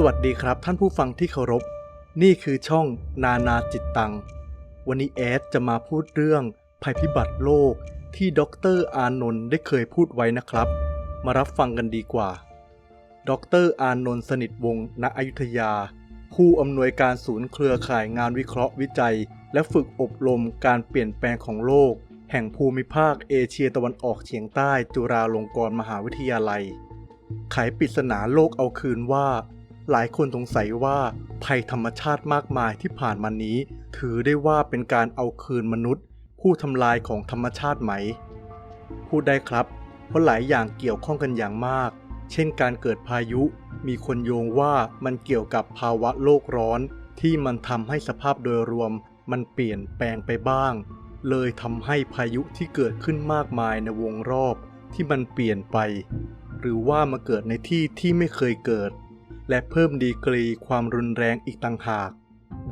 สวัสดีครับท่านผู้ฟังที่เคารพ นี่คือช่องนานาจิตตัง วันนี้แอดจะมาพูดเรื่องภัยพิบัติโลกที่ดรอานนท์ได้เคยพูดไว้นะครับ มารับฟังกันดีกว่าดรอานนท์สนิทวงศ์ณอยุธยา ผู้อำนวยการศูนย์เครือข่ายงานวิเคราะห์วิจัย และฝึกอบรมการเปลี่ยนแปลงของโลก แห่งภูมิภาคเอเชียตะวันออกเฉียงใต้จุฬาลงกรณ์มหาวิทยาลัย ไขปริศนาโลกเอาคืนว่า หลายคนสงสัยว่าภัยธรรมชาติมากมายที่ผ่านมานี้ ถือได้ว่าเป็นการเอาคืนมนุษย์ ผู้ทำลายของธรรมชาติไหม พูดได้ครับ เพราะหลายอย่างเกี่ยวข้องกันอย่างมาก เช่นการเกิดพายุ มีคนโยงว่ามันเกี่ยวกับภาวะโลกร้อน ที่มันทำให้สภาพโดยรวม มันเปลี่ยนแปลงไปบ้าง เลยทำให้พายุที่เกิดขึ้นมากมายในวงรอบที่มันเปลี่ยนไป หรือว่ามาเกิดในที่ที่ไม่เคยเกิด และเพิ่มดีกรีความรุนแรงอีกต่างหาก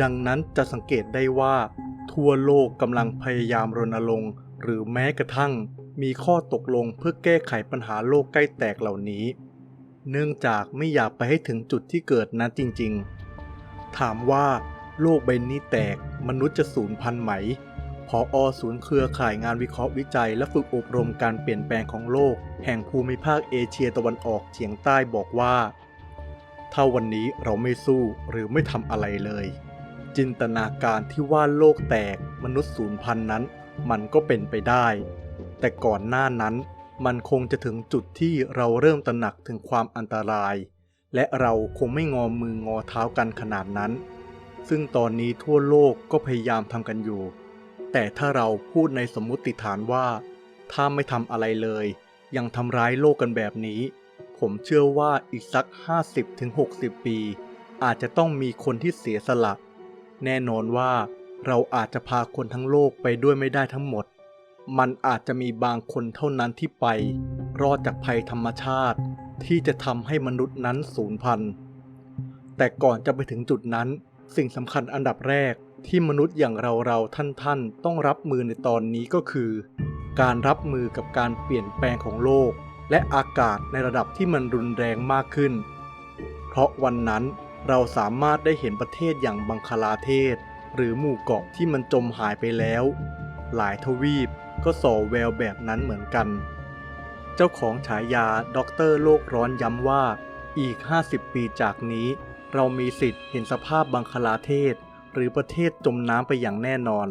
ดังนั้นจะสังเกตได้ว่า ทั่วโลกกำลังพยายามรณรงค์ หรือแม้กระทั่ง มีข้อตกลงเพื่อแก้ไขปัญหาโลกใกล้แตกเหล่านี้ เนื่องจากไม่อยากไปให้ถึงจุดที่เกิดนั้นจริง ๆ ถามว่าโลกใบนี้แตกมนุษย์จะสูญพันธุ์ไหมพออศูนย์เครือข่ายงานวิเคราะห์วิจัย และฝึกอบรมการเปลี่ยนแปลงของโลก แห่งภูมิภาคเอเชียตะวันออกเฉียงใต้บอกว่า ถ้าวันนี้เราไม่สู้หรือไม่ทำอะไรเลย จินตนาการที่ว่าโลกแตกมนุษย์สูญพันธุ์นั้น มันก็เป็นไปได้ แต่ก่อนหน้านั้น มันคงจะถึงจุดที่เราเริ่มตระหนักถึงความอันตราย และเราคงไม่งอมืองอเท้ากันขนาดนั้น ซึ่งตอนนี้ทั่วโลกก็พยายามทำกันอยู่ แต่ถ้าเราพูดในสมมุติฐานว่า ถ้าไม่ทำอะไรเลย ยังทำร้ายโลกกันแบบนี้ ผมเชื่อว่าอีกสัก 50-60 ปี อาจจะต้องมีคนที่เสียสละ แน่นอนว่าเราอาจจะพาคนทั้งโลกไปด้วยไม่ได้ทั้งหมด มันอาจจะมีบางคนเท่านั้นที่ไป รอดจากภัยธรรมชาติ ที่จะทำให้มนุษย์นั้นสูญพันธุ์ แต่ก่อนจะไปถึงจุดนั้น สิ่งสำคัญอันดับแรกที่มนุษย์อย่างเราเราท่านท่านๆต้องรับมือในตอนนี้ก็คือ การรับมือกับการเปลี่ยนแปลงของโลก และอากาศในระดับที่มันรุนแรงมากขึ้น เพราะวันนั้นเราสามารถได้เห็นประเทศอย่างบังคลาเทศ หรือหมู่เกาะที่มันจมหายไปแล้ว หลายทวีปก็ส่อแววแบบนั้นเหมือนกัน เจ้าของฉายาด็อกเตอร์โลกร้อนย้ำว่า อีก 50 ปีจากนี้ เรามีสิทธิ์เห็นสภาพบังคลาเทศ หรือประเทศจมน้ำไปอย่างแน่นอน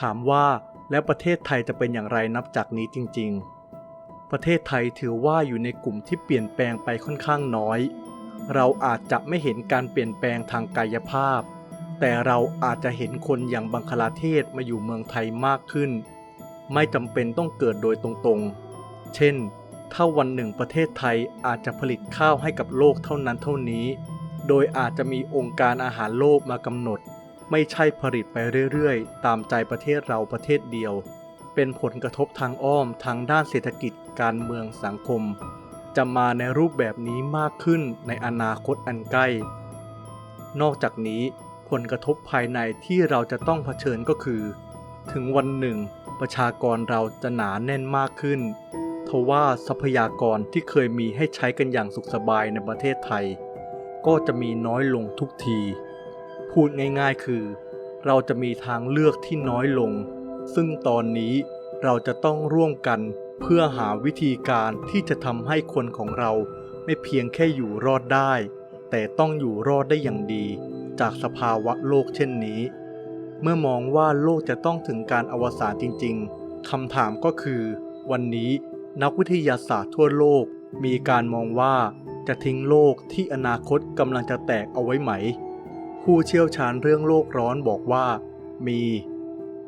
ถามว่าแล้วประเทศไทยจะเป็นอย่างไรนับจากนี้จริง ๆ ประเทศไทยถือว่าอยู่ในกลุ่มที่เปลี่ยนแปลงไปค่อนข้างน้อย เราอาจจะไม่เห็นการเปลี่ยนแปลงทางกายภาพ แต่เราอาจจะเห็นคนอย่างบังคลาเทศมาอยู่เมืองไทยมากขึ้น ไม่จำเป็นต้องเกิดโดยตรงๆ เช่น ถ้าวันหนึ่งประเทศไทยอาจจะผลิตข้าวให้กับโลกเท่านั้นเท่านี้ โดยอาจจะมีองค์การอาหารโลกมากำหนด ไม่ใช่ผลิตไปเรื่อยๆ ตามใจประเทศเราประเทศเดียว เป็นผลกระทบทางอ้อมทางด้านเศรษฐกิจการเมืองสังคม จะมาในรูปแบบนี้มากขึ้นในอนาคตอันใกล้ นอกจากนี้ผลกระทบภายในที่เราจะต้องเผชิญก็คือ ถึงวันหนึ่ง ประชากรเราจะหนาแน่นมากขึ้นทว่าทรัพยากรที่เคยมีให้ใช้กันอย่างสุขสบายในประเทศไทย ก็จะมีน้อยลงทุกที พูดง่ายๆคือ เราจะมีทางเลือกที่น้อยลง ซึ่งตอนนี้เราจะต้องร่วมกันเพื่อหาวิธีการที่จะทำให้คนของเราไม่เพียงแค่อยู่รอดได้ แต่ต้องอยู่รอดได้อย่างดี จากสภาวะโลกเช่นนี้ เมื่อมองว่าโลกจะต้องถึงการอวสานจริง ๆคำถามก็คือ วันนี้นักวิทยาศาสตร์ทั่วโลก มีการมองว่าจะทิ้งโลกที่อนาคตกำลังจะแตกเอาไว้ไหม ผู้เชี่ยวชาญเรื่องโลกร้อนบอกว่า มี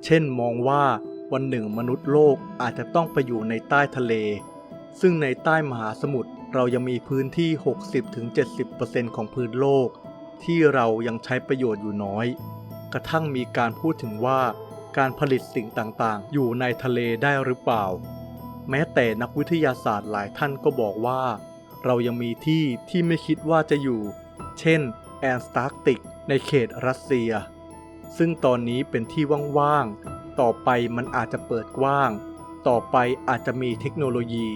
เช่นมองว่าวันหนึ่งมนุษย์โลกอาจจะต้องไปอยู่ในใต้ทะเล ซึ่งในใต้มหาสมุทรเรายังมีพื้นที่ 60-70%ของพื้นโลก ที่เรายังใช้ประโยชน์อยู่น้อย กระทั่งมีการพูดถึงว่าการผลิตสิ่งต่างๆ อยู่ในทะเลได้หรือเปล่า แม้แต่นักวิทยาศาสตร์หลายท่านก็บอกว่า เรายังมีที่ที่ไม่คิดว่าจะอยู่ เช่นแอนตาร์กติกในเขตรัสเซีย ซึ่งตอนนี้เป็นที่ว่างๆ ต่อไปมันอาจจะเปิดกว้าง ต่อไปอาจจะมีเทคโนโลยี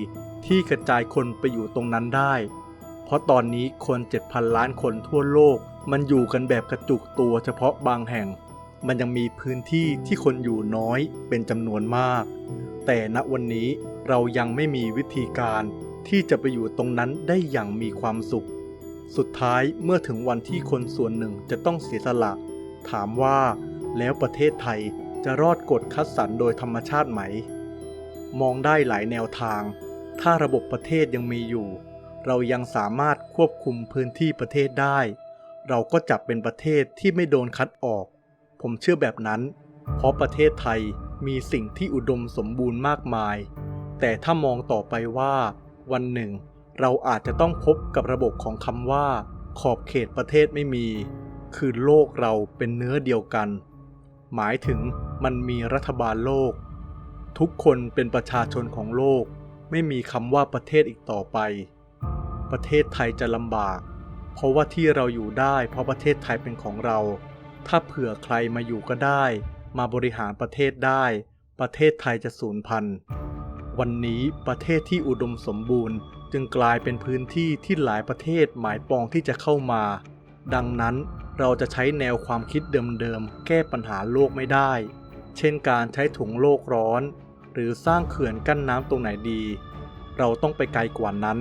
ที่กระจายคนไปอยู่ตรงนั้นได้ เพราะตอนนี้คน7,000 ล้านคนทั่วโลก มันอยู่กันแบบกระจุกตัวเฉพาะบางแห่ง มันยังมีพื้นที่ที่คนอยู่น้อยเป็นจำนวนมาก แต่ณวันนี้เรายังไม่มีวิธีการที่จะไปอยู่ตรงนั้นได้อย่างมีความสุข สุดท้ายเมื่อถึงวันที่คนส่วนหนึ่งจะต้องเสียสละ ถามว่าแล้วประเทศไทยจะรอดกฎคัดสรรโดยธรรมชาติไหม มองได้หลายแนวทาง ถ้าระบบประเทศยังมีอยู่ เรายังสามารถควบคุมพื้นที่ประเทศได้ เราก็จับเป็นประเทศที่ไม่โดนคัดออก ผมเชื่อแบบนั้น เพราะประเทศไทยมีสิ่งที่อุดมสมบูรณ์มากมาย แต่ถ้ามองต่อไปว่า วันหนึ่ง เราอาจจะต้องพบกับระบบของคำว่า ขอบเขตประเทศไม่มี คือโลกเราเป็นเนื้อเดียวกัน หมายถึงมันมีรัฐบาลโลก ทุกคนเป็นประชาชนของโลก ไม่มีคำว่าประเทศอีกต่อไป ประเทศไทยจะลำบาก เพราะว่าที่เราอยู่ได้ เพราะประเทศไทยเป็นของเรา ถ้าเผื่อใครมาอยู่ก็ได้ มาบริหารประเทศได้ ประเทศไทยจะสูญพันธุ์วันนี้ประเทศที่อุดมสมบูรณ์ จึงกลายเป็นพื้นที่ที่หลายประเทศหมายปองที่จะเข้ามา ดังนั้น เราจะใช้แนวความคิดเดิมๆ แก้ปัญหาโลกไม่ได้ เช่นการใช้ถุงโลกร้อน หรือสร้างเขื่อนกั้นน้ำตรงไหนดี เราต้องไปไกลกว่านั้น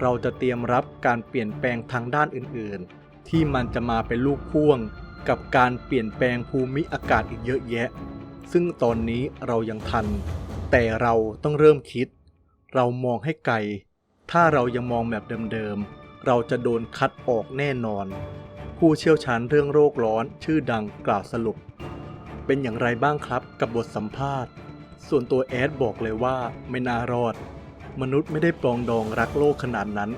เราจะเตรียมรับการเปลี่ยนแปลงทางด้านอื่นๆ ที่มันจะมาเป็นลูกพ่วง กับการเปลี่ยนแปลงภูมิอากาศอีกเยอะแยะ ซึ่งตอนนี้เรายังทัน แต่เราต้องเริ่มคิด เรามองให้ไกล ถ้าเรายังมองแบบเดิมๆ เราจะโดนคัดออกแน่นอน ผู้เชี่ยวชาญเรื่องโรคร้อนชื่อดังกล่าวสรุป เป็นอย่างไรบ้างครับกับบทสัมภาษณ์ ส่วนตัวแอดบอกเลยว่าไม่น่ารอด มนุษย์ไม่ได้ปรองดองรักโลกขนาดนั้น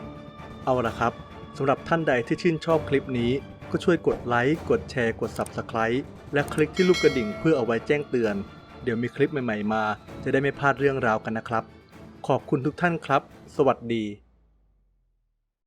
เอาละครับสำหรับท่านใดที่ชื่นชอบคลิปนี้ก็ช่วยกดไลค์ กดแชร์ กด Subscribe และคลิกที่รูปกระดิ่งเพื่อเอาไว้แจ้งเตือน เดี๋ยวมีคลิปใหม่ ๆ มา จะได้ไม่พลาดเรื่องราวกันนะครับ ขอบคุณทุกท่านครับ สวัสดี